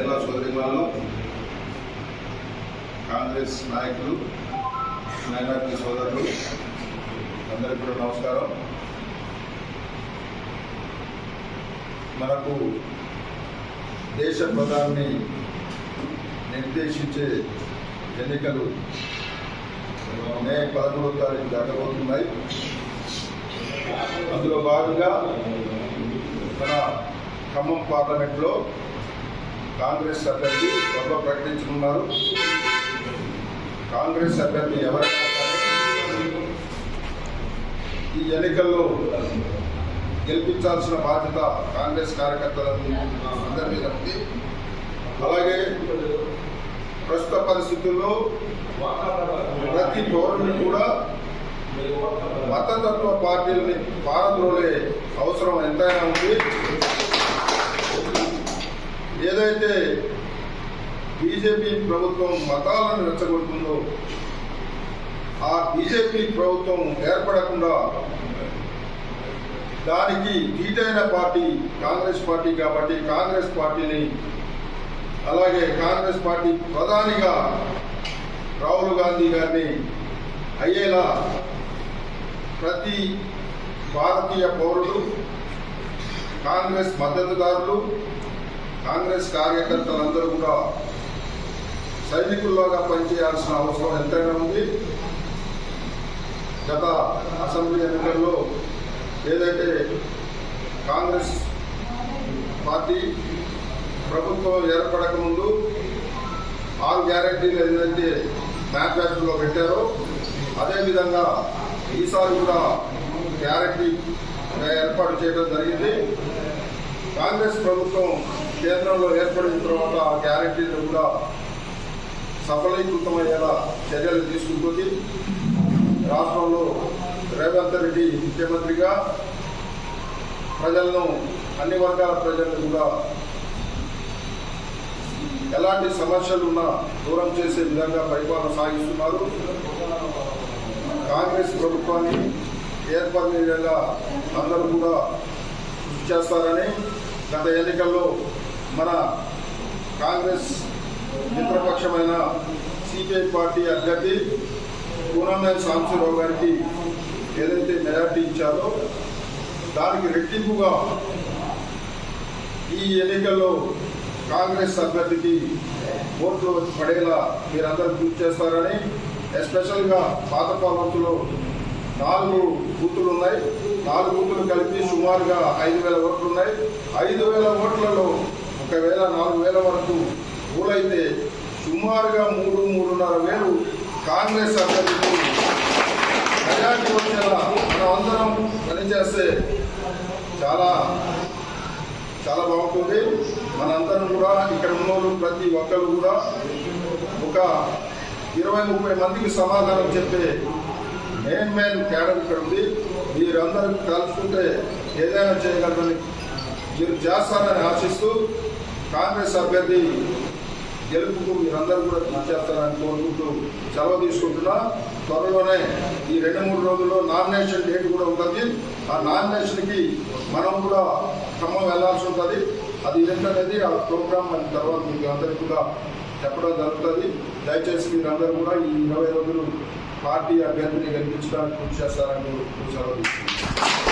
పాల్వంచ మహిళా సోదరిమణులు కాంగ్రెస్ నాయకులు మైనార్టీ సోదరులు అందరికీ కూడా నమస్కారం. మనకు దేశ ప్రధాని నిర్దేశించే ఎన్నికలు మే పదమూడో తారీఖు జరగబోతున్నాయి. అందులో భాగంగా మన ఖమ్మం పార్లమెంట్లో కాంగ్రెస్ అభ్యర్థి త్వరలో ప్రకటించనున్నారు. కాంగ్రెస్ అభ్యర్థి ఎవరైనా ఈ ఎన్నికల్లో గెలిపించాల్సిన బాధ్యత కాంగ్రెస్ కార్యకర్తల అందరి మీద ఉంది. అలాగే ప్రస్తుత పరిస్థితుల్లో ప్రతి పౌరుని కూడా మతతత్వ పార్టీలని పారద్రోలే అవసరం ఎంతైనా ఉంది. ఏదైతే బీజేపీ ప్రభుత్వం మతాలను రెచ్చగొడుతుందో ఆ బీజేపీ ప్రభుత్వం ఏర్పడకుండా దానికి ధీటైన పార్టీ కాంగ్రెస్ పార్టీ కాబట్టి కాంగ్రెస్ పార్టీని అలాగే కాంగ్రెస్ పార్టీ ప్రధానిగా రాహుల్ గాంధీ గారిని అయ్యేలా ప్రతి భారతీయ పౌరులు కాంగ్రెస్ మద్దతుదారులు కాంగ్రెస్ కార్యకర్తలందరూ కూడా సైనికుల్లోగా పనిచేయాల్సిన అవసరం ఎంతైనా ఉంది. గత అసెంబ్లీ ఎన్నికల్లో ఏదైతే కాంగ్రెస్ పార్టీ ప్రభుత్వం ఏర్పడక ముందు ఆరు గ్యారంటీలు ఏదైతే మేనిఫెస్టోలో పెట్టారో అదేవిధంగా ఈసారి కూడా గ్యారంటీ ఏర్పాటు చేయడం జరిగింది. కాంగ్రెస్ ప్రభుత్వం కేంద్రంలో ఏర్పడిన తర్వాత ఆ గ్యారంటీలు కూడా సఫలీకృతమయ్యేలా చర్యలు తీసుకుంటుంది. రాష్ట్రంలో రేవంత్ రెడ్డి ముఖ్యమంత్రిగా ప్రజలను అన్ని వర్గాల ప్రజలను కూడా ఎలాంటి సమస్యలు ఉన్నా దూరం చేసే విధంగా పరిపాలన సాగిస్తున్నారు. కాంగ్రెస్ ప్రభుత్వాన్ని ఏర్పడిన విధంగా అందరూ కూడా చేస్తారని గత ఎన్నికల్లో మన కాంగ్రెస్ మిత్రపక్షమైన సిపిఐ పార్టీ అభ్యర్థి పూనమేల్ సాంబశివరావు గారికి ఏదైతే మెజార్టీ ఇచ్చారో దానికి రెట్టింపుగా ఈ ఎన్నికల్లో కాంగ్రెస్ అభ్యర్థికి ఓట్లు పడేలా మీరందరూ కృషి చేస్తారని ఎస్పెషల్గా పాత పాలకులో నాలుగు బూతులు ఉన్నాయి నాలుగు బూతులు కలిపి సుమారుగా ఐదు వేల ఓట్లు ఉన్నాయి ఐదు వేల ఓట్లలో ఒకవేళ నాలుగు వేల వరకు ఊరైతే సుమారుగా మూడు మూడున్నర వేలు కాంగ్రెస్ అభ్యర్థులు ప్రజాకి వచ్చేలా మనం అందరం పనిచేస్తే చాలా చాలా బాగుంటుంది. మనందరం కూడా ఇక్కడ ఉన్న వాళ్ళు ప్రతి ఒక్కరు కూడా ఒక ఇరవై ముప్పై మందికి సమాధానం చెప్పే మెయిన్ మెయిన్ క్యాడర్ ఇక్కడ ఉంది. మీరందరూ కలుసుకుంటే ఏదైనా చేయగలరని మీరు చేస్తారని ఆశిస్తూ కాంగ్రెస్ అభ్యర్థి గెలుపుకు మీరందరూ కూడా పనిచేస్తారని కోరుకుంటూ సెలవు తీసుకుంటున్నా. త్వరలోనే ఈ రెండు మూడు రోజుల్లో నామినేషన్ డేట్ కూడా ఉంటుంది. ఆ నామినేషన్కి మనం కూడా క్రమం వెళ్ళాల్సి ఉంటుంది. అది ఏంటనేది ఆ ప్రోగ్రామ్ మన తర్వాత మీకు అందరికీ కూడా చెప్పడం జరుగుతుంది. దయచేసి మీరందరూ కూడా ఈ ఇరవై రోజులు పార్టీ అభ్యర్థిని గెలిపించడానికి కృషి చేస్తారని సెలవు తీసుకుంటున్నాను